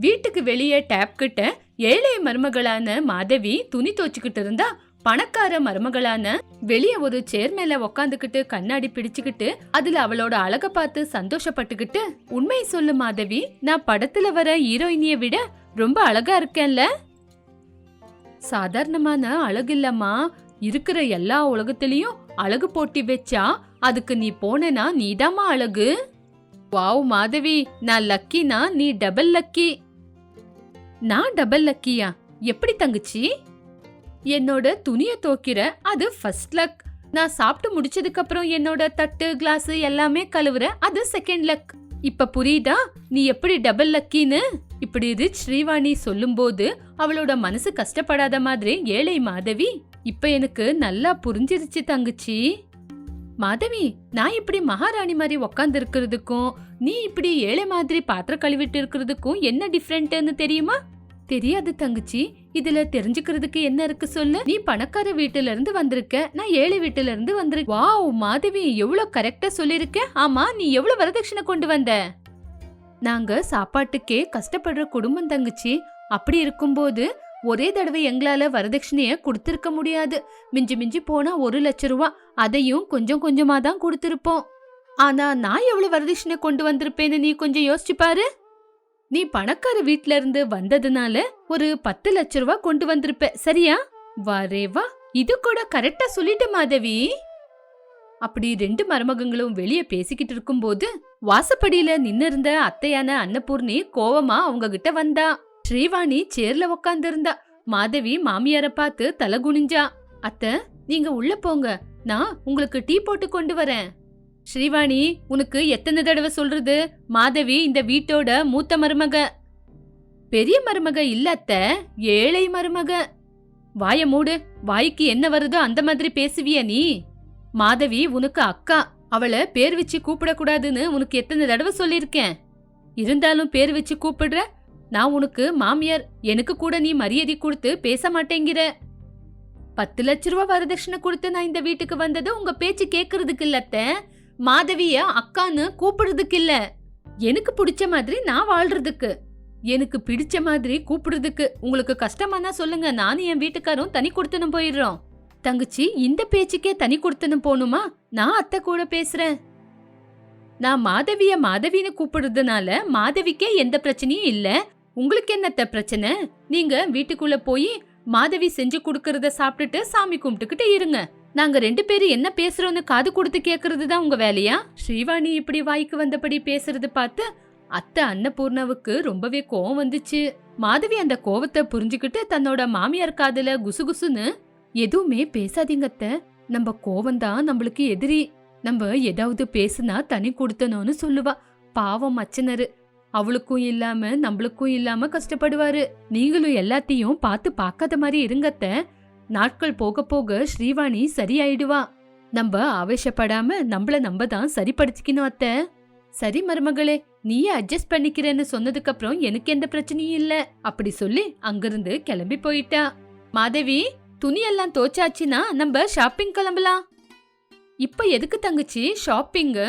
வீட்டுக்கு வெளியே டேப் கிட்ட ஏழை மருமகளான மாதவி துணி துவச்சுக்கிட்டு இருந்தா பணக்கார மருமகளான வெளிய ஒரு சேர் மேல உக்காந்துக்கிட்டு கண்ணாடி பிடிச்சுக்கிட்டு அதுல அவளோட அழக பார்த்து சந்தோஷப்பட்டுக்கிட்டு உண்மை சொல்லு மாதவி நான் படத்துல வர ஹீரோயினிய விட ரொம்ப அழகா இருக்கேன்ல? சாதாரணமான அழகு இல்லம்மா. இருக்கிற எல்லா உலகத்திலயும் அழகு போட்டி வச்சா அதுக்கு நீ போனேனா நீதாம்மா அழகு. வாவ் மாதவி நான் லக்கினா நீ டபுள் லக்கி நான் டபுள் லக்கியா எப்படி தங்கச்சி? என்னோட துணிய தோக்கிற அது ஃபர்ஸ்ட் லக் நான் சாப்பிட்டு முடிச்சதுக்கு அப்புறம் என்னோட தட்டு கிளாஸ் எல்லாமே கழுவுற அது செகண்ட் லக் இப்ப புரியுதா? நீ எப்படி டபுள் லக்கின்னு இப்படி ரிச் ஸ்ரீவாணி சொல்லும்போது அவளோட மனசு கஷ்டப்படாத மாதிரி ஏழை மாதவி இப்ப எனக்கு நல்லா புரிஞ்சிருச்சு தங்கச்சி. மாதவி நான் இப்படி மகாராணி மாதிரி உக்காந்து இருக்கிறதுக்கும் நீ இப்படி ஏழை மாதிரி பாத்திரம் கழுவிட்டு இருக்கிறதுக்கும் என்ன டிஃப்ரெண்ட்னு தெரியுமா? தெரியாது தங்கச்சி. இதுல தெரிஞ்சுக்கிறதுக்கு என்ன இருக்கு சொல்லு. நீ பணக்கார வீட்டுல இருந்து வந்திருக்க. நான் ஏழை வீட்டுல இருந்து வந்திருக்க வாவ் மாதவி எவ்வளவு கரெக்டா சொல்லிருக்க ஆமா நீ எவ்வளவு வரதட்சணை கொண்டு வந்த? நாங்க சாப்பாட்டுக்கே கஷ்டப்படுற குடும்பம் தங்கச்சி. அப்படி இருக்கும்போது ஒரே தடவை எங்களால வரதட்சணைய கொடுத்திருக்க முடியாது. மிஞ்சி மிஞ்சி போனா ஒரு லட்ச ரூபா அதையும் கொஞ்சம் கொஞ்சமா தான் கொடுத்திருப்போம். ஆனா நான் எவ்வளவு வரதட்சணை கொண்டு வந்திருப்பேன்னு நீ கொஞ்சம் யோசிச்சு பாரு. நீ பணக்கார வீட்ல இருந்து வந்ததுனால ஒரு பத்து லட்ச ரூபா கொண்டு வந்திருப்ப சரியா? வரேவா இது கூட கரெக்டா சொல்லிட்ட மாதவி. அப்படி ரெண்டு மருமகங்களும் வெளியே பேசிக்கிட்டு இருக்கும்போது வாசப்படியில நின்னு இருந்த அத்தையான அன்னபூர்ணி கோவமா அவங்க கிட்ட வந்தா. ஸ்ரீவாணி சேர்ல உக்காந்துருந்தா. மாதவி மாமியார பார்த்து தலை குனிஞ்சா. அத்தை நீங்க உள்ள போங்க. நான் உங்களுக்கு டீ போட்டு கொண்டு வரேன். ஸ்ரீவாணி உனக்கு எத்தனை தடவை சொல்றது? மாதவி இந்த வீட்டோட மூத்த மருமக. பெரிய மருமக இல்ல அத்தை. ஏழை மருமக. வாய மூடு. வாய்க்கு என்ன வருதோ அந்த மாதிரி பேசுவிய நீ? மாதவி உனக்கு அக்கா. அவளை பேர் வச்சு கூப்பிடக்கூடாதுன்னு உனக்கு எத்தனை தடவை சொல்லியிருக்கேன். இருந்தாலும் பேர் வச்சு கூப்பிடுற நான் உனக்கு மாமியார் எனக்கு கூட நீ மரியாதை கொடுத்து பேச மாட்டேங்கிற. பத்து லட்ச ரூபா வரதட்சணை கொடுத்து நான் இந்த வீட்டுக்கு வந்தது உங்க பேச்சு கேட்கறதுக்கு இல்லத்த மாதவிய அக்கான்னு கூப்பிடுறதுக்கு இல்ல எனக்கு பிடிச்ச மாதிரி நான் வாழ்றதுக்கு. எனக்கு பிடிச்ச மாதிரி கூப்பிடுறதுக்கு. உங்களுக்கு கஷ்டமானா சொல்லுங்க நானும் என் வீட்டுக்காரும் தனி கொடுத்துன்னு போயிடுறோம். தங்கச்சி இந்த பேச்சுக்கே தனி கொடுத்துன்னு போகணுமா நான் அத்தை கூட பேசுறேன். நான் மாதவிய மாதவின்னு கூப்பிடுறதுனால மாதவிக்கே எந்த பிரச்சனையும் இல்லை. உங்களுக்கு என்னத்த பிரச்சனை? நீங்க வீட்டுக்குள்ள போய் மாதவி செஞ்சு கொடுக்கறத சாப்பிட்டுட்டு சாமி கும்பிட்டுக்கிட்டு இருங்க. நாங்க ரெண்டு பேரும் என்ன பேசுறோம்னு காது கொடுத்து கேக்குறது தான் உங்க வேலையா? ஸ்ரீவாணி இப்படி வாய்க்கு வந்தபடி பேசுறது பார்த்து அத்தை அன்னபூர்ணாவுக்கு ரொம்பவே கோவம் வந்துச்சு. மாதவி அந்த கோவத்தை புரிஞ்சுக்கிட்டு தன்னோட மாமியார் காதுல குசுகுசுன்னு எதுவுமே பேசாதீங்கத்த நம்ம கோவம்தான் நம்மளுக்கு எதிரி. நம்ம ஏதாவது பேசுனா தனி கொடுத்தனோன்னு சொல்லுவா. பாவம் மச்சனரு. அவளுக்கும் இல்லாம நம்மளுக்கும் இல்லாம கஷ்டப்படுவாரு. நீங்களும் எல்லாத்தையும் பார்த்து பார்க்காத மாதிரி இருங்கத்த. நாட்கள் போக போக ஸ்ரீவாணி சரியாயிடுவா. நம்ம ஆவேசப்படாம நம்மள நம்ம தான் சரிப்படுத்திக்கணும் அத்த. சரி மருமகளே நீயே அட்ஜஸ்ட் பண்ணிக்கிறேன்னு சொன்னதுக்கு அப்புறம் எனக்கு எந்த பிரச்சனையும் இல்ல. அப்படி சொல்லி அங்கிருந்து கிளம்பி போயிட்டா. மாதவி துணியெல்லாம் தோச்சாச்சுன்னா நம்ம ஷாப்பிங் கிளம்பலாம். இப்ப எதுக்கு தங்கச்சி ஷாப்பிங்கு?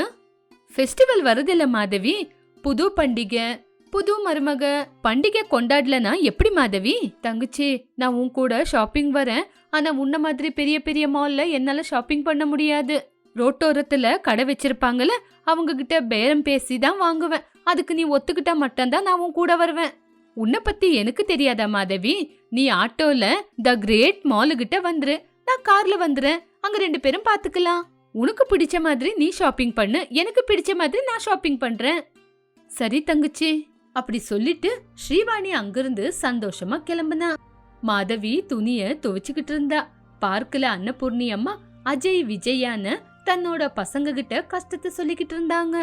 ஃபெஸ்டிவல் வருதில்ல மாதவி. புது பண்டிகை புது மருமக பண்டிகை கொண்டாடலனா எப்படி மாதவி? தங்கச்சி நான் உன் கூட ஷாப்பிங் வரேன். ஆனா உன்ன மாதிரி பெரிய பெரிய மால்ல என்னால ஷாப்பிங் பண்ண முடியாது. ரோட்டோரத்துல கடை வச்சிருப்பாங்கல்ல அவங்க கிட்ட பேரம் பேசி தான் வாங்குவேன். அதுக்கு நீ ஒத்துக்கிட்டா மட்டும்தான் நான் உன் கூட வருவேன். உன்னை பத்தி எனக்கு தெரியாதா மாதவி? நீ ஆட்டோல த கிரேட் மாலு கிட்ட வந்துரு. நான் கார்ல வந்துறேன். அங்க ரெண்டு பேரும் பாத்துக்கலாம். உனக்கு பிடிச்ச மாதிரி நீ ஷாப்பிங் பண்ணு. எனக்கு பிடிச்ச மாதிரி நான் ஷாப்பிங் பண்றேன். சரி தங்கச்சி அப்படி சொல்லிட்டு ஸ்ரீவாணி அங்கிருந்து சந்தோஷமா கிளம்புனா. மாதவி துணிய துவைச்சுக்கிட்டு இருந்தா. பார்க்கல அன்னபூர்ணி அம்மா அஜய் விஜயான்னு தன்னோட பசங்க கிட்ட கஷ்டத்தை சொல்லிக்கிட்டு இருந்தாங்க.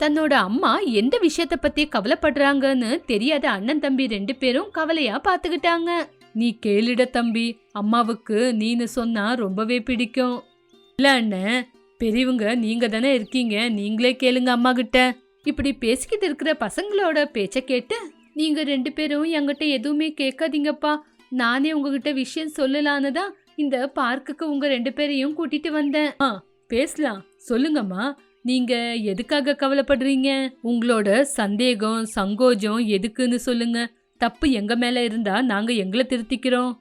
தன்னோட அம்மா எந்த விஷயத்த பத்தி கவலைப்படுறாங்கன்னு தெரியாத அண்ணன் தம்பி ரெண்டு பேரும் கவலையா பாத்துக்கிட்டாங்க. நீ கேளுட தம்பி அம்மாவுக்கு நீனு சொன்னா ரொம்பவே பிடிக்கும். இல்ல அண்ணன் பெரியவங்க நீங்க தானே இருக்கீங்க நீங்களே கேளுங்க அம்மா கிட்ட இப்படி பேசிக்கிட்டு இருக்கிற பசங்களோட பேச்சை கேட்டு நீங்கள் ரெண்டு பேரும் என்கிட்ட எதுவுமே கேட்காதீங்கப்பா. நானே உங்ககிட்ட விஷயம் சொல்லலான்னு தான் இந்த பார்க்குக்கு உங்கள் ரெண்டு பேரையும் கூட்டிட்டு வந்தேன். ஆ பேசலாம். சொல்லுங்கம்மா. நீங்க எதுக்காக கவலைப்படுறீங்க? உங்களோட சந்தேகம் சங்கோஜம் எதுக்குன்னு சொல்லுங்க. தப்பு எங்க மேல இருந்தா நாங்க எங்களை திருத்திக்கிறோம்.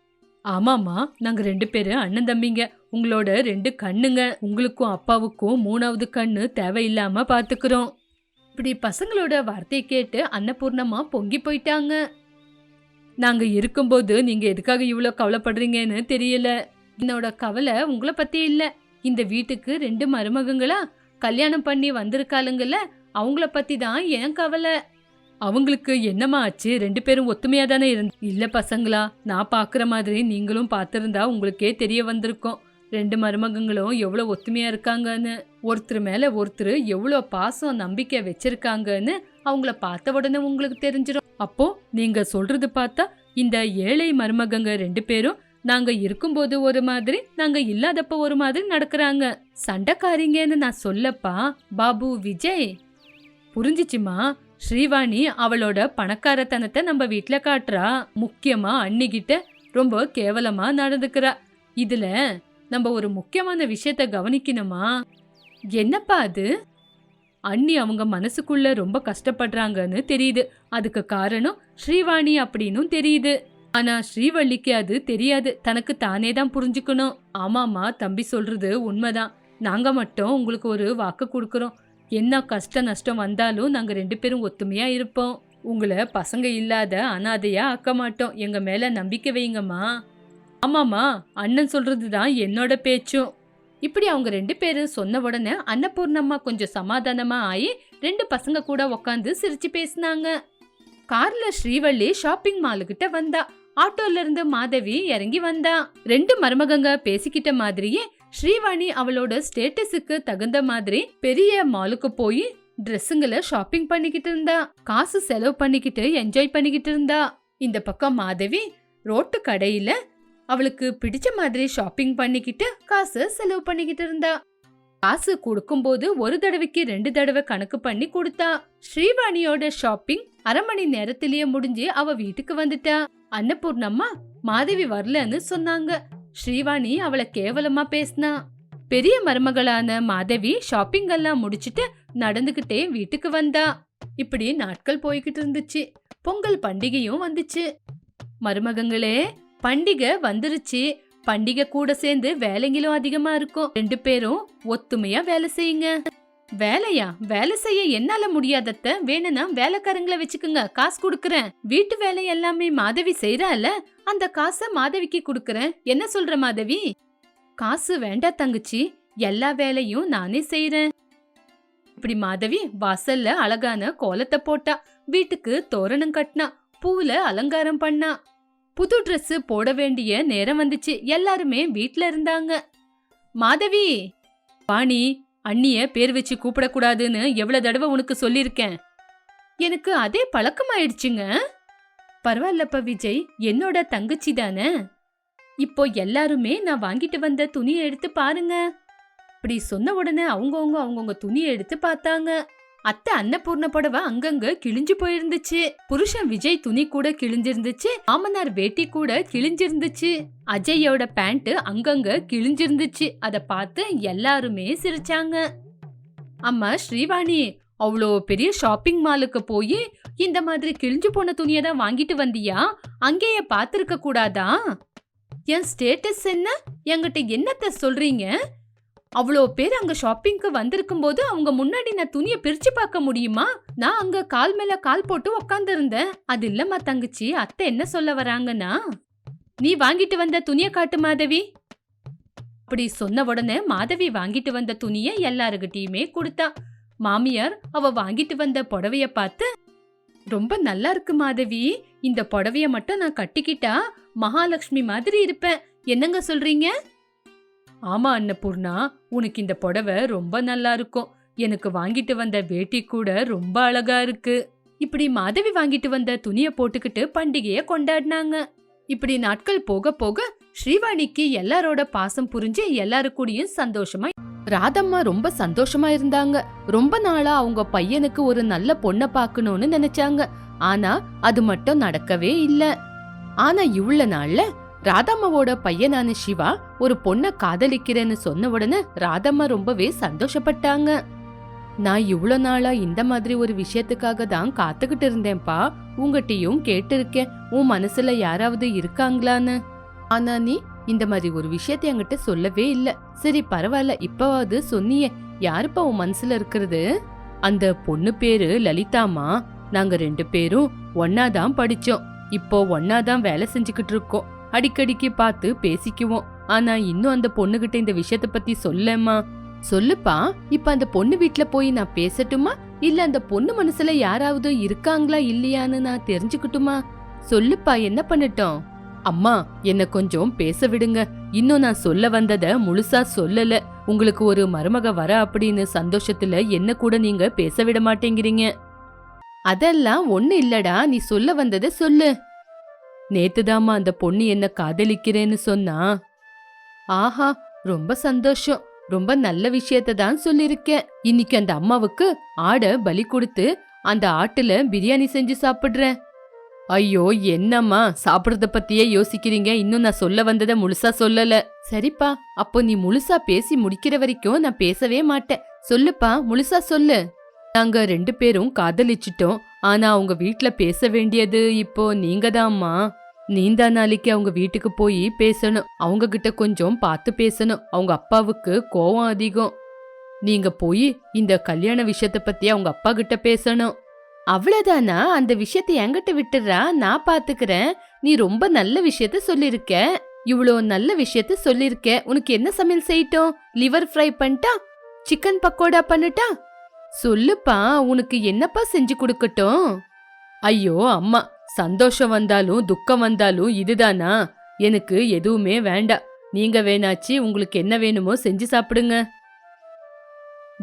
ஆமாமா நாங்க ரெண்டு பேரும் அண்ணன் தம்பிங்க. உங்களோட ரெண்டு கண்ணுங்க. உங்களுக்கும் அப்பாவுக்கும் மூணாவது கண்ணு தேவையில்லாம பாத்துக்கிறோம். இப்படி பசங்களோட வார்த்தையை கேட்டு அன்னபூர்ணமா பொங்கி போயிட்டாங்க. நாங்க இருக்கும்போது நீங்க எதுக்காக இவ்வளோ கவலைப்படுறீங்கன்னு தெரியல. என்னோட கவலை உங்களை பத்தி இல்ல. இந்த வீட்டுக்கு ரெண்டு மருமகங்களா கல்யாணம் பண்ணி வந்திருக்காளுங்கல்ல அவங்கள பத்தி தான் என் கவலை. அவங்களுக்கு என்னம்மா ஆச்சு? ரெண்டு பேரும் ஒத்துமையா தானே இருந்து இல்ல பசங்களா நான் பாக்குற மாதிரி நீங்களும் பார்த்துருந்தா உங்களுக்கே தெரிய வந்திருக்கும். ரெண்டு மருமகங்களும் எவ்வளோ ஒத்துமையா இருக்காங்கன்னு. ஒருத்தர் மேலே ஒருத்தர் எவ்வளோ பாசம் நம்பிக்கை வச்சிருக்காங்கன்னு அவங்கள பார்த்த உடனே உங்களுக்கு தெரிஞ்சிடும் அப்போ நீங்க சொல்றது பார்த்தா இந்த ஏழை மருமகங்க ரெண்டு பேரும் நாங்க இருக்கும்போது ஒரு மாதிரி நாங்க இல்லாதப்ப ஒரு மாதிரி நடக்கிறாங்க. சண்டைக்காரிங்கன்னு நான் சொல்லப்பா பாபு விஜய். புரிஞ்சிச்சுமா? ஸ்ரீவாணி அவளோட பணக்காரத்தனத்தை நம்ம வீட்டில் காட்டுறா. முக்கியமா அன்னிக்கிட்ட ரொம்ப கேவலமா நடந்துக்கிறா. இதுல நம்ம ஒரு முக்கியமான விஷயத்த கவனிக்கணுமா? என்னப்பா அது? அண்ணி அவங்க மனசுக்குள்ள ரொம்ப கஷ்டப்படுறாங்கன்னு தெரியுது. அதுக்கு காரணம் ஸ்ரீவாணி அப்படின்னும் தெரியுது. ஆனா ஸ்ரீவள்ளிக்கு அது தெரியாது. தனக்கு தானே தான் புரிஞ்சுக்கணும். ஆமாமா தம்பி சொல்றது உண்மைதான். நாங்க மட்டும் உங்களுக்கு ஒரு வாக்கு கொடுக்குறோம். என்ன கஷ்ட நஷ்டம் வந்தாலும் நாங்க ரெண்டு பேரும் ஒத்துமையா இருப்போம். உங்களை பசங்க இல்லாத அனாதையா ஆக்க மாட்டோம். எங்க மேல நம்பிக்கை வைங்கம்மா. ஆமாமா அண்ணன் சொல்றது தான் என்னோட பேச்சும். இப்படி அவங்க ரெண்டு பேரும் சொன்ன உடனே அன்னபூர்ணம்மா கொஞ்சம் சமாதானமா ஆகி ரெண்டு பசங்க கூட உக்காந்து சிரிச்சு பேசினாங்க. கார்ல ஸ்ரீவள்ளி ஷாப்பிங் மாலுக்கிட்ட வந்தா. ஆட்டோல இருந்து மாதவி இறங்கி வந்தா. ரெண்டு மருமகங்க பேசிக்கிட்ட மாதிரியே ஸ்ரீவாணி அவளோட ஸ்டேட்டஸுக்கு தகுந்த மாதிரி பெரிய மாலுக்கு போய் ட்ரெஸ்ஸுங்களை ஷாப்பிங் பண்ணிக்கிட்டு இருந்தா. காசு செலவு பண்ணிக்கிட்டு என்ஜாய் பண்ணிக்கிட்டு இருந்தா. இந்த பக்கம் மாதவி ரோட்டு கடையில அவளுக்கு பிடிச்ச மாதிரி ஷாப்பிங் பண்ணிக்கிட்டு காசு செலவு பண்ணிக்கிட்டு இருந்தா. காசு கொடுக்கும்போது ஒரு தடவைக்கு ரெண்டு தடவை கணக்கு பண்ணி கொடுத்தா. ஸ்ரீவாணியோட ஷாப்பிங் அரை மணி நேரத்திலேயே முடிஞ்சு அவ வீட்டுக்கு வந்துட்டா. அன்னபூர்ணம்மா மாதவி வரலன்னு சொன்னாங்க. ஸ்ரீவாணி அவளை கேவலமா பேசினா. பெரிய மருமகளான மாதவி ஷாப்பிங் எல்லாம் முடிச்சிட்டு நடந்துகிட்டே வீட்டுக்கு வந்தா. இப்படி நாட்கள் போய்கிட்டு இருந்துச்சு. பொங்கல் பண்டிகையும் வந்துச்சு. மருமகங்களே பண்டிகை வந்துருச்சு. பண்டிகை கூட சேர்ந்து வேலைங்களும் அதிகமா இருக்கும். ரெண்டு பேரும் ஒத்துமையா வேலை செய்யுங்க. வேலையா? வேலை செய்ய என்னால முடியாதத்த வேணும்னா வேலைக்காரங்கள வச்சுக்குங்க. காசு கொடுக்கறேன். வீட்டு வேலை எல்லாமே மாதவி செய்யறால அந்த காசை மாதவிக்கு கொடுக்கறேன். என்ன சொல்ற மாதவி? காசு வேண்டா தங்கச்சி. எல்லா வேலையும் நானே செய்யறேன் இப்படி மாதவி வாசல்ல அழகான கோலத்தை போட்டா வீட்டுக்கு தோரணம் கட்டினா பூல அலங்காரம் பண்ணா. புது ட்ரெஸ்ஸு போட வேண்டிய நேரம் வந்துச்சு. எல்லாருமே வீட்ல இருந்தாங்க. மாதவி! வாணி அண்ணிய பேர் வச்சு கூப்பிடக்கூடாதுன்னு எவ்வளவு தடவை உனக்கு சொல்லியிருக்கேன். எனக்கு அதே பழக்கமாயிடுச்சுங்க. பரவாயில்லப்பா விஜய் என்னோட தங்கச்சி தானே? இப்போ எல்லாருமே நான் வாங்கிட்டு வந்த துணியை எடுத்து பாருங்க. இப்படி சொன்ன உடனே அவங்கவுங்க அவங்கவுங்க துணியை எடுத்து பார்த்தாங்க. அத்தை அன்னபூர்ண புடவை அங்கங்க கிழிஞ்சு போயிருந்துச்சு. புருஷன் விஜய் துணி கூட கிழிஞ்சிருந்துச்சு. மாமனார் வேட்டி கூட கிழிஞ்சிருந்துச்சு. அஜயோட பேண்ட் அங்கங்க கிழிஞ்சிருந்துச்சு. அத பார்த்து எல்லாருமே சிரிச்சாங்க. அம்மா ஸ்ரீவாணி அவ்வளோ பெரிய ஷாப்பிங் மாலுக்கு போய் இந்த மாதிரி கிழிஞ்சு போன துணியை தான் வாங்கிட்டு வந்தியா? அங்கேயே பார்த்துருக்க கூடாதா? என் ஸ்டேட்டஸ் என்ன? என்கிட்ட என்னத்த சொல்றீங்க? அவ்வளோ பேர் அங்க ஷாப்பிங்க்கு வந்திருக்கும் போது அவங்க முன்னாடி நான் துணியை பிரிச்சு பார்க்க முடியுமா? நான் அங்க கால் மேல கால் போட்டு உக்காந்து இருந்தேன் அது இல்லம்மா தங்கச்சி அத்தை என்ன சொல்ல வராங்கன்னா நீ வாங்கிட்டு வந்த துணியை காட்டு மாதவி. அப்படி சொன்ன உடனே மாதவி வாங்கிட்டு வந்த துணியை எல்லாருக்கிட்டயுமே கொடுத்தா. மாமியார் அவ வாங்கிட்டு வந்த புடவைய பார்த்து ரொம்ப நல்லா இருக்கு மாதவி. இந்த புடவைய மட்டும் நான் கட்டிக்கிட்டா மகாலட்சுமி மாதிரி இருப்பேன். என்னங்க சொல்றீங்க? ஆமா அன்னபூர்ணா. உனக்கு இந்த புடவை ரொம்ப நல்லா இருக்கும். எனக்கு வாங்கிட்டு வந்த வேட்டி கூட ரொம்ப அழகா இருக்கு. இப்படி மாதவி வாங்கிட்டு வந்த துணியை போட்டுக்கிட்டு பண்டிகைய கொண்டாடினாங்க. இப்படி நாட்கள் போக போக ஸ்ரீவாணிக்கு எல்லாரோட பாசம் புரிஞ்சு எல்லாரு கூடயும் சந்தோஷமா ராதம்மா ரொம்ப சந்தோஷமா இருந்தாங்க. ரொம்ப நாளா அவங்க பையனுக்கு ஒரு நல்ல பொண்ணை பார்க்கணும்னு நினைச்சாங்க. ஆனா அது மட்டும் நடக்கவே இல்ல. ஆனா இவ்வளவு நாள்ல ராதம்மாவோட பையனான சிவா ஒரு பொண்ண காதலிக்கிறேன்னு சொன்ன உடனே ராதம்மா ரொம்பவே சந்தோஷப்பட்டாங்க. நான் இவ்வளோ நாளா இந்த மாதிரி ஒரு விஷயத்துக்காக தான் காத்துக்கிட்டு இருந்தேன்ப்பா. உங்ககிட்டயும் கேட்டிருக்கேன். உன் மனசுல யாராவது இருக்காங்களான்னு? ஆனா நீ இந்த மாதிரி ஒரு விஷயத்தை என்கிட்ட சொல்லவே இல்ல. சரி பரவாயில்ல. இப்பவாவது சொன்னியே. யாருப்பா உன் மனசுல இருக்கிறது? அந்த பொண்ணு பேரு லலிதாமா நாங்க ரெண்டு பேரும் ஒன்னாதான் படிச்சோம். இப்போ ஒன்னாதான் வேலை செஞ்சுக்கிட்டு இருக்கோம். அடிக்கடிக்கு பார்த்து பேசிக்குவோம். ஆனா இன்னும் அந்த பொண்ணுகிட்ட இந்த விஷயத்த பத்தி சொல்லம்மா சொல்லுப்பா இப்ப அந்த பொண்ணு வீட்ல போய் நான் பேசட்டுமா? இல்ல அந்த பொண்ணு மனசுல யாராவது இருக்காங்களா இல்லையான்னு நான் தெரிஞ்சுக்கட்டுமா? சொல்லுப்பா என்ன பண்ணட்டும்? அம்மா என்ன கொஞ்சம் பேச விடுங்க. இன்னும் நான் சொல்ல வந்தத முழுசா சொல்லல. உங்களுக்கு ஒரு மருமக வர அப்படின்னு சந்தோஷத்துல என்ன கூட நீங்க பேச விட மாட்டேங்கிறீங்க. அதெல்லாம் ஒண்ணு இல்லடா நீ சொல்ல வந்தத சொல்லு. நேத்துதாம்மா அந்த பொண்ணு என்ன காதலிக்கிறேன்னு சொன்னா. ஆஹா ரொம்ப சந்தோஷம். ரொம்ப நல்ல விஷயத்த தான் சொல்லிருக்கேன். இன்னைக்கு அந்த அம்மாவுக்கு ஆட பலி கொடுத்து அந்த ஆட்டுல பிரியாணி செஞ்சு சாப்பிடுறேன். ஐயோ என்னம்மா சாப்பிடுறத பத்தியே யோசிக்கிறீங்க? இன்னும் நான் சொல்ல வந்ததை முழுசா சொல்லல. சரிப்பா அப்போ நீ முழுசா பேசி முடிக்கிற வரைக்கும் நான் பேசவே மாட்டேன். சொல்லுப்பா முழுசா சொல்லு. நாங்க ரெண்டு பேரும் காதலிச்சிட்டோம். ஆனா அவங்க வீட்ல பேச வேண்டியது இப்போ நீங்க தான்மா நீந்தா நாளைக்கு அவங்க வீட்டுக்கு போய் பேசணும். அவங்க கிட்ட கொஞ்சம் பார்த்து பேசணும். அவங்க அப்பாவுக்கு கோவம் அதிகம். நீங்க போய் இந்த கல்யாண விஷயத்த பத்தி அவங்க அப்பா கிட்ட பேசணும். அவ்வளவுதானா? அந்த விஷயத்தை என்கிட்ட விட்டுறா. நான் பாத்துக்கிறேன். நீ ரொம்ப நல்ல விஷயத்த சொல்லிருக்க. இவ்வளோ நல்ல விஷயத்த சொல்லிருக்க. உனக்கு என்ன சமையல் செய்யட்டும்? லிவர் ஃப்ரை பண்ணிட்டா? சிக்கன் பக்கோடா பண்ணட்டா? சொல்லுப்பா. உனக்கு என்னப்பா செஞ்சு கொடுக்கட்டும்? ஐயோ அம்மா. சந்தோஷம் வந்தாலும் துக்கம் வந்தாலும் இதுதானா? எனக்கு எதுவுமே வேண்டாம் நீங்க வேணாச்சு உங்களுக்கு என்ன வேணுமோ செஞ்சு சாப்பிடுங்க.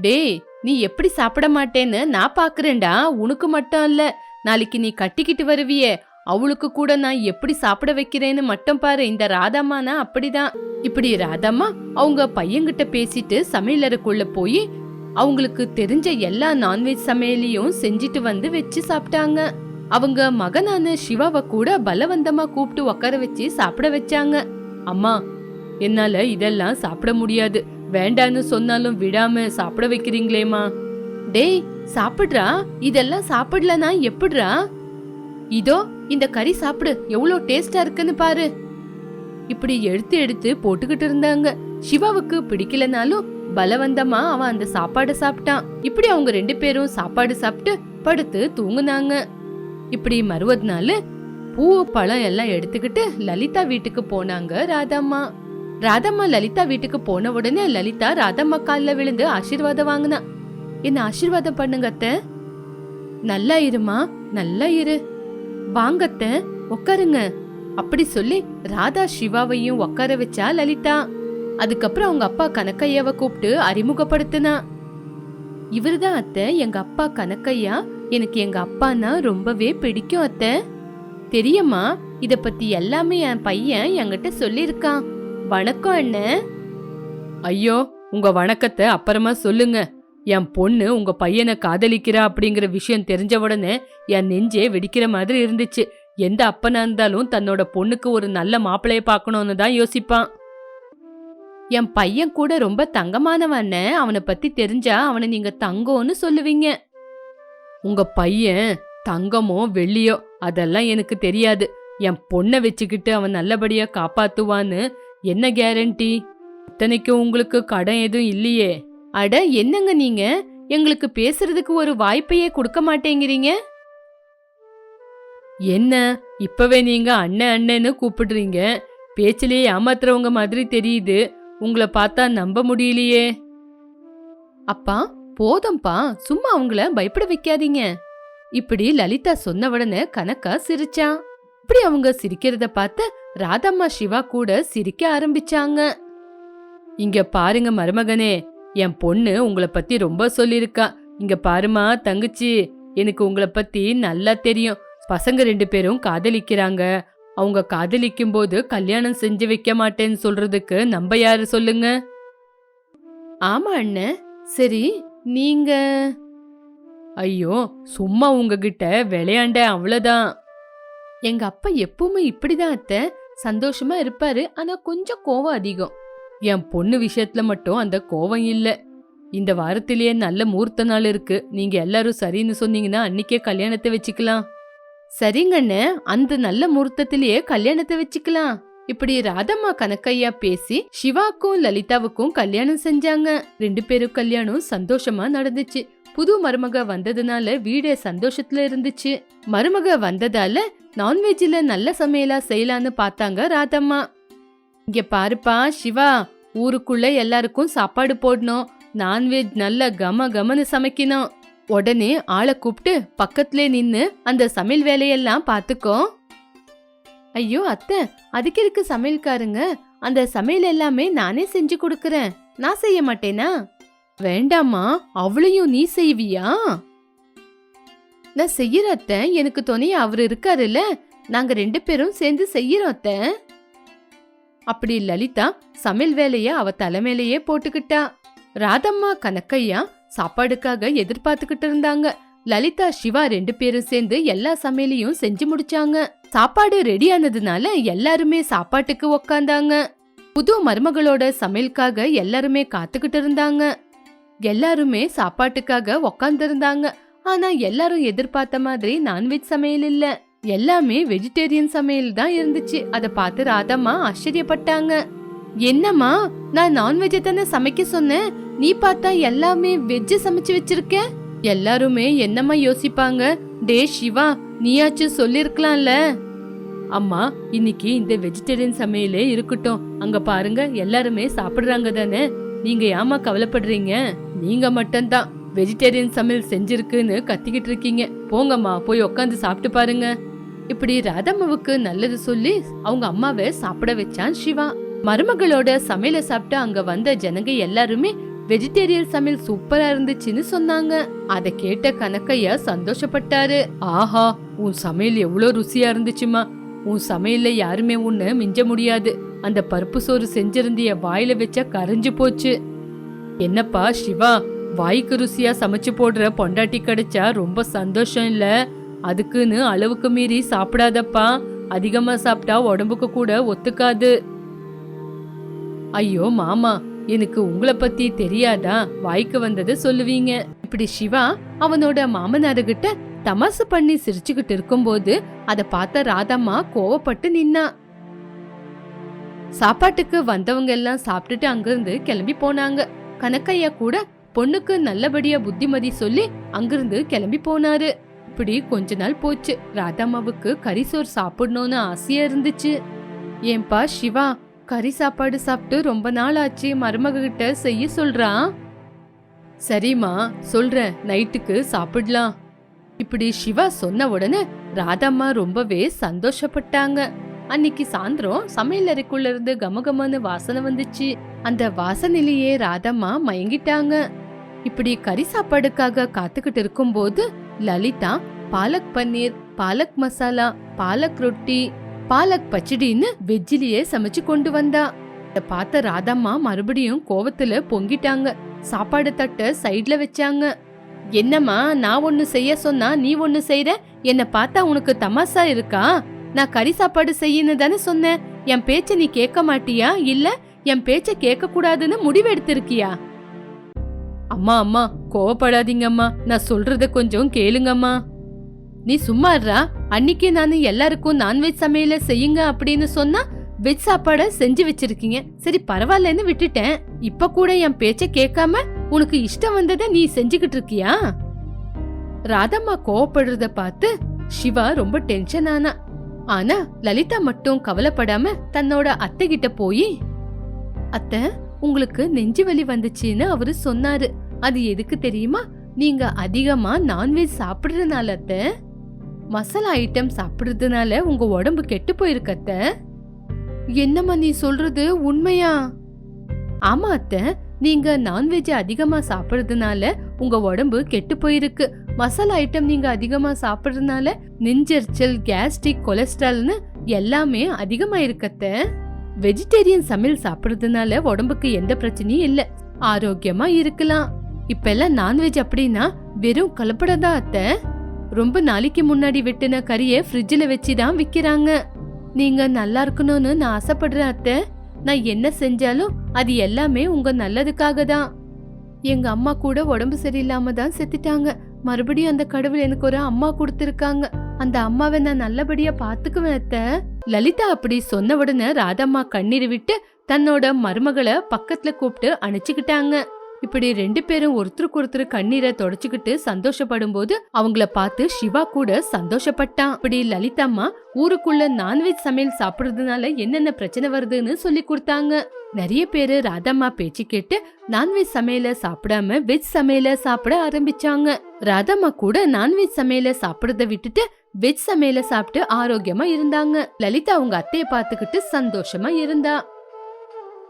டேய் நீ எப்படி சாப்பிட மாட்டேன்னு நான் பாக்குறேன்டா. உனக்கு மட்டும் இல்ல நாளைக்கு நீ கட்டிக்கிட்டு வருவியே. அவளுக்கு கூட நான் எப்படி சாப்பிட வைக்கிறேன்னு மட்டும் பாரு. இந்த ராதாம்மானா அப்படிதான். இப்படி ராதாம்மா அவங்க பையன்கிட்ட பேசிட்டு சமையலறைக்குள்ள போய் அவங்களுக்கு தெரிஞ்ச எல்லா நான்வெஜ் சமையலையும் செஞ்சுட்டு வந்து வச்சு சாப்பிட்டாங்க. அவங்க மகனான சிவாவை கூட பலவந்தமா கூப்பிட்டு உட்கார வச்சு சாப்பிட வச்சாங்க. அம்மா என்னால இதெல்லாம் சாப்பிட முடியாது. வேண்டான்னு சொன்னாலும் விடாம சாப்பிட வைக்கிறீங்களேம்மா. டேய் சாப்பிடுறா? இதெல்லாம் சாப்பிடலனா எப்படிரா இதோ இந்த கறி சாப்பிடு. எவ்வளோ டேஸ்டா இருக்குன்னு பாரு. இப்படி எடுத்து எடுத்து போட்டுக்கிட்டு இருந்தாங்க. சிவாவுக்கு பிடிக்கலனாலும் பலவந்தமா அவன் அந்த சாப்பாடு சாப்பிட்டான். இப்படி அவங்க ரெண்டு பேரும் சாப்பாடு சாப்பிட்டு படுத்து தூங்குனாங்க. இப்படி மறுவது நாள் பூ பழம் எல்லாம் எடுத்துக்கிட்டு லலிதா வீட்டுக்கு போனாங்க ராதம்மா. ராதம்மா லலிதா வீட்டுக்கு போன உடனே லலிதா ராதம்மா காலில் விழுந்து ஆசீர்வாதம் வாங்கினா. என்ன ஆசீர்வாதம் பண்ணுங்க அத்தை? நல்லா இருமா? நல்லா இரு. வாங்க அத்தை உட்காருங்க அப்படி சொல்லி ராதா சிவாவையும் உட்கார வச்சா லலிதா. அதுக்கப்புறம் அவங்க அப்பா கனக்கையாவை கூப்பிட்டு அறிமுகப்படுத்தினா. இவர்தான் அத்தை எங்க அப்பா கனக்கையா எனக்கு எங்க அப்பானா ரொம்பவே பிடிக்கும் அத்தை. தெரியுமா? இத பத்தி எல்லாமே என் பையன் என்கிட்ட சொல்லிருக்கான் வணக்கம் அண்ணன் ஐயோ உங்க வணக்கத்தை அப்புறமா சொல்லுங்க. என் பொண்ணு உங்க பையனை காதலிக்கிறா அப்படிங்கிற விஷயம் தெரிஞ்ச உடனே என் நெஞ்சே வெடிக்கிற மாதிரி இருந்துச்சு. எந்த அப்பனா இருந்தாலும் தன்னோட பொண்ணுக்கு ஒரு நல்ல மாப்பிளைய பார்க்கணும்னு தான் யோசிப்பான். என் பையன் கூட ரொம்ப தங்கமானவன் அவனை பத்தி தெரிஞ்சா அவனை நீங்க தங்கம்னு சொல்லுவீங்க. உங்க பையன் தங்கமோ வெள்ளியோ அதெல்லாம் எனக்கு தெரியாது. என் பொண்ணை வச்சுக்கிட்டு அவன் நல்லபடியா காப்பாத்துவான்னு என்ன கேரண்டி இத்தனைக்கும் உங்களுக்கு கடன் எதுவும் இல்லையே. அட என்னங்க நீங்க? எங்களுக்கு பேசுறதுக்கு ஒரு வாய்ப்பையே கொடுக்க மாட்டேங்கிறீங்க? என்ன? இப்பவே நீங்க அண்ணன் அண்ணன்னு கூப்பிடுறீங்க. பேச்சிலேயே ஏமாத்துறவங்க மாதிரி தெரியுது. உங்களை பார்த்தா நம்ப முடியலையே. அப்பா போதும்பா சும்மா அவங்கள பயப்பட வைக்காதீங்க. இப்படி லலிதா சொன்ன உடனே கனக்கா சிரிச்சான் இப்படி அவங்க சிரிக்கிறத பார்த்து ராதம்மா சிவா கூட சிரிக்க ஆரம்பிச்சாங்க. இங்க பாருங்க மருமகனே என் பொண்ணு உங்களை பத்தி ரொம்ப சொல்லிருக்கா இங்க பாருமா தங்கச்சி எனக்கு உங்களை பத்தி நல்லா தெரியும். பசங்க ரெண்டு பேரும் காதலிக்கிறாங்க. அவங்க காதலிக்கும் போது கல்யாணம் செஞ்சு வைக்க மாட்டேன்னு சொல்றதுக்கு நம்ப யாரு சொல்லுங்க? ஆமா அண்ணன் சரி நீங்க? ஐயோ சும்மா உங்ககிட்ட விளையாண்ட அவ்வளோதான் எங்க அப்பா எப்பவுமே இப்படிதான் அத்தை. சந்தோஷமா இருப்பாரு ஆனா கொஞ்சம் கோவம் அதிகம். என் பொண்ணு விஷயத்துல மட்டும் அந்த கோவம் இல்ல. இந்த வாரத்திலேயே நல்ல முகூர்த்த நாள் இருக்கு. நீங்க எல்லாரும் சரின்னு சொன்னீங்கன்னா அன்னைக்கே கல்யாணத்தை வச்சுக்கலாம். சரிங்கண்ணே அந்த நல்ல முகூர்த்தத்திலேயே கல்யாணத்தை வச்சுக்கலாம். இப்படி ராதம்மா கனக்கையா பேசி சிவாக்கும் லலிதாவுக்கும் கல்யாணம் செஞ்சாங்க. ரெண்டு பேரும் கல்யாணம் சந்தோஷமா நடந்துச்சு. புது மருமக வந்ததுனால வீடே சந்தோஷத்துல இருந்துச்சு. மருமக வந்ததால நான்வெஜ்ல நல்ல சமையலா செய்யலான்னு பார்த்தாங்க ராதம்மா. இங்க பாருப்பா சிவா ஊருக்குள்ள எல்லாருக்கும் சாப்பாடு போடணும். நான்வெஜ் நல்ல கம கமன்னு சமைக்கணும். உடனே ஆளை கூப்பிட்டு பக்கத்துல நின்னு அந்த சமையல் வேலையெல்லாம் பாத்துக்கோ ஐயோ அத்தை அதுக்கு இருக்கு சமையல்காரங்க? அந்த சமையல் எல்லாமே நானே செஞ்சு கொடுக்கறேன். நான் செய்ய மாட்டேனா? வேண்டாமா அவளையும் நீ செய்வியா? நான் செய்யற அத்தை. எனக்கு துணையா அவர் இருக்காருல்ல. நாங்க ரெண்டு பேரும் சேர்ந்து செய்யறோம் அத்தை. அப்படி லலிதா சமையல் வேலைய அவ தலைமையிலேயே போட்டுக்கிட்டா. ராதம்மா கனக்கையா சாப்பாடுக்காக எதிர்பார்த்துக்கிட்டு இருந்தாங்க. லலிதா சிவா ரெண்டு பேரும் சேர்ந்து எல்லா சமையலையும் செஞ்சு முடிச்சாங்க. சாப்பாடு ரெடி ஆனதுனால எல்லாருமே சாப்பாட்டுக்கு உக்காந்தாங்க. புது மருமகளோட சமையலுக்காக எல்லாருமே காத்துக்கிட்டு இருந்தாங்க. எல்லாருமே சாப்பாட்டுக்காக உக்காந்துருந்தாங்க. ஆனா எல்லாரும் எதிர்பார்த்த மாதிரி நான்வெஜ் சமையல் இல்ல. எல்லாமே வெஜிடேரியன் சமையல் தான் இருந்துச்சு. அத பார்த்து ராதம்மா ஆச்சரியப்பட்டாங்க. என்னம்மா நான் நான்வெஜ் தானே சமைக்க சொன்னேன்? நீ பார்த்தா எல்லாமே வெஜ் சமைச்சு வச்சிருக்க? எல்லாருமே என்னம்மா யோசிப்பாங்க? டே சிவா நீயாச்சும் சொல்லிருக்கலாம்ல. அம்மா இன்னைக்கு இந்த வெஜிடேரியன் சமையலே இருக்கட்டும். அங்க பாருங்க எல்லாருமே சாப்பிடுறாங்க தானே. நீங்க ஏமா கவலைப்படுறீங்க? நீங்க மட்டும்தான். வெஜிடேரியன் சமையல் செஞ்சிருக்குன்னு கத்திக்கிட்டு இருக்கீங்க. போங்கம்மா போய் உட்காந்து சாப்பிட்டு பாருங்க. இப்படி ராதம்மாவுக்கு நல்லது சொல்லி அவங்க அம்மாவை சாப்பிட வச்சான் சிவா. மருமகளோட சமையல சாப்பிட்டு அங்க வந்த ஜனங்க எல்லாருமே வெஜிடேரியன் சமையல் சூப்பரா இருந்துச்சுன்னு சொன்னாங்க. அத கேட்ட கனக்கையா சந்தோஷப்பட்டாரு. ஆஹா உன் சமையல் எவ்வளோ ருசியா இருந்துச்சுமா? உன் சமையல்ல யாருமே உன்னை மிஞ்ச முடியாது. அந்த பருப்பு சோறு செஞ்சிருந்திய வாயில வச்சா கரைஞ்சு போச்சு. என்னப்பா சிவா வாய்க்கு ருசியா சமைச்சு போடுற பொண்டாட்டி கிடைச்சா ரொம்ப சந்தோஷம் இல்ல? அதுக்குன்னு அளவுக்கு மீறி சாப்பிடாதப்பா. அதிகமா சாப்பிட்டா உடம்புக்கு கூட ஒத்துக்காது. ஐயோ மாமா எனக்கு உங்களை பத்தி தெரியாதா? வாய்க்கு வந்ததை சொல்லுவீங்க. இப்படி சிவா அவனோட மாமனாருகிட்ட தமாசு பண்ணி சிரிச்சுக்கிட்டு இருக்கும்போது அதை பார்த்த ராதம்மா கோவப்பட்டு நின்னா. சாப்பாட்டுக்கு வந்தவங்க எல்லாம் சாப்பிட்டுட்டு அங்கிருந்து கிளம்பி போனாங்க. கனக்கையா கூட பொண்ணுக்கு நல்லபடியா புத்திமதி சொல்லி அங்கிருந்து கிளம்பி போனாரு. இப்படி கொஞ்ச நாள் போச்சு. ராதாம்மாவுக்கு கரிசோர் சாப்பிடணும்னு ஆசையா இருந்துச்சு. ஏன்பா சிவா கறி சாப்பாடு சாப்பிட்டு ரொம்ப நாள் ஆச்சு. மருமக கிட்ட செய்ய சொல்றான் சரிம்மா சொல்றேன். நைட்டுக்கு சாப்பிடலாம். இப்படி சிவா சொன்ன உடனே ராதம்மா ரொம்பவே சந்தோஷப்பட்டாங்க. அன்னைக்கு சாயந்தரம் சமையல் அறைக்குள்ள இருந்து கமகமன்னு வாசனை வந்துச்சு. அந்த வாசனையிலேயே ராதம்மா மயங்கிட்டாங்க. இப்படி கறி சாப்பாடுக்காக காத்துக்கிட்டு இருக்கும்போது லலிதா பாலக் பன்னீர் பாலக் மசாலா பாலக் ரொட்டி பாலக் பச்சடின்னு வெஜ்ஜிலேயே சமைச்சு கொண்டு வந்தா. இத பார்த்த ராதம்மா மறுபடியும் கோவத்துல பொங்கிட்டாங்க. சாப்பாடு தட்ட சைட்ல வச்சாங்க. என்னம்மா நான் ஒன்று செய்ய சொன்னா நீ ஒன்று செய்யற என்னை பார்த்தா உனக்கு தமாசா இருக்கா? நான் கறி சாப்பாடு செய்யணும் தானே சொன்னேன். என் பேச்ச நீ கேட்க மாட்டியா? இல்ல என் பேச்ச கேட்க கூடாதுன்னு முடிவு எடுத்திருக்கியா அம்மா அம்மா கோவப்படாதீங்கம்மா. நான் சொல்றத கொஞ்சம் கேளுங்கம்மா. நீ சும்மா அன்னைக்கு நான் எல்லாருக்கும் நான்வெஜ் சமையல செய்யுங்க அப்படின்னு சொன்னா வெஜ் சாப்பாடை செஞ்சு வச்சிருக்கீங்க. சரி பரவாயில்லன்னு விட்டுட்டேன். இப்ப கூட என் பேச்ச கேட்காம உனக்கு இஷ்டம் வந்ததை நீ செஞ்சுக்கிட்டு இருக்கியா? ராதம்மா கோவப்படுறத பார்த்து சிவா ரொம்ப டென்ஷன் ஆனா. ஆனா லலிதா மட்டும் கவலைப்படாம தன்னோட அத்தை கிட்ட போய் அத்தை உங்களுக்கு நெஞ்சு வலி வந்துச்சுன்னு அவரு சொன்னாரு. அது எதுக்கு தெரியுமா? நீங்க அதிகமா நான்வெஜ் சாப்பிடுறதுனால அத்தை. மசாலா ஐட்டம் சாப்பிடுறதுனால உங்க உடம்பு கெட்டு போயிருக்கத்த அத்தை. என்னம்மா நீ சொல்றது உண்மையா? ஆமா அத்தை. நீங்க நான்வெஜ் அதிகமா சாப்பிடுறதுனால உங்க உடம்பு கெட்டு போயிருக்கு. மசாலா ஐட்டம் நீங்க அதிகமா சாப்பிடுறதுனால நெஞ்செரிச்சல் கேஸ்ட்ரிக் கொலஸ்ட்ரால்னு எல்லாமே அதிகமா இருக்கத்த வெஜிடேரியன் சமையல் சாப்பிடுறதுனால உடம்புக்கு எந்த பிரச்சனையும் இல்ல. ஆரோக்கியமா இருக்கலாம். இப்ப எல்லாம் நான்வெஜ் அப்படின்னா வெறும் கலப்படதா அத்தை. ரொம்ப நாளைக்கு முன்னாடி வெட்டின கறியை ஃப்ரிட்ஜில் வச்சு தான் விற்கிறாங்க நீங்க நல்லா இருக்கணும்னு நான் ஆசைப்படுறேன் அத்தை. நான் என்ன செஞ்சாலும் அது எல்லாமே உங்க நல்லதுக்காக தான் எங்க அம்மா கூட உடம்பு சரியில்லாம தான் செத்துட்டாங்க. மறுபடியும் அந்த கடவுள் எனக்கு ஒரு அம்மா கொடுத்துருக்காங்க. அந்த அம்மாவை நான் நல்லபடியா பாத்துக்குவேன் லலிதா அப்படி சொன்ன உடனே ராதம்மா கண்ணீர் விட்டு தன்னோட மருமகளை பக்கத்துல கூப்பிட்டு அணைச்சுக்கிட்டாங்க இப்படி ரெண்டு பேரும் ஒருத்தருக்கு ஒருத்தர் கண்ணீரை தொடச்சுக்கிட்டு சந்தோஷப்படும் போது அவங்கள பார்த்து சிவா கூட சந்தோஷப்பட்டான். இப்படி லலிதாம்மா ஊருக்குள்ள நான்வெஜ் சமையல் சாப்பிடுறதுனால என்னென்ன பிரச்சனை வருதுன்னு சொல்லி கொடுத்தாங்க. நிறைய பேரு ராதம்மா பேச்சு கேட்டு நான்வெஜ் சமையல சாப்பிடாம வெஜ் சமையல சாப்பிட ஆரம்பிச்சாங்க. ராதம்மா கூட நான்வெஜ் சமையல சாப்பிடுறத விட்டுட்டு வெஜ் சமையல சாப்பிட்டு ஆரோக்கியமா இருந்தாங்க. லலிதா அவங்க அத்தைய பாத்துக்கிட்டு சந்தோஷமா இருந்தா.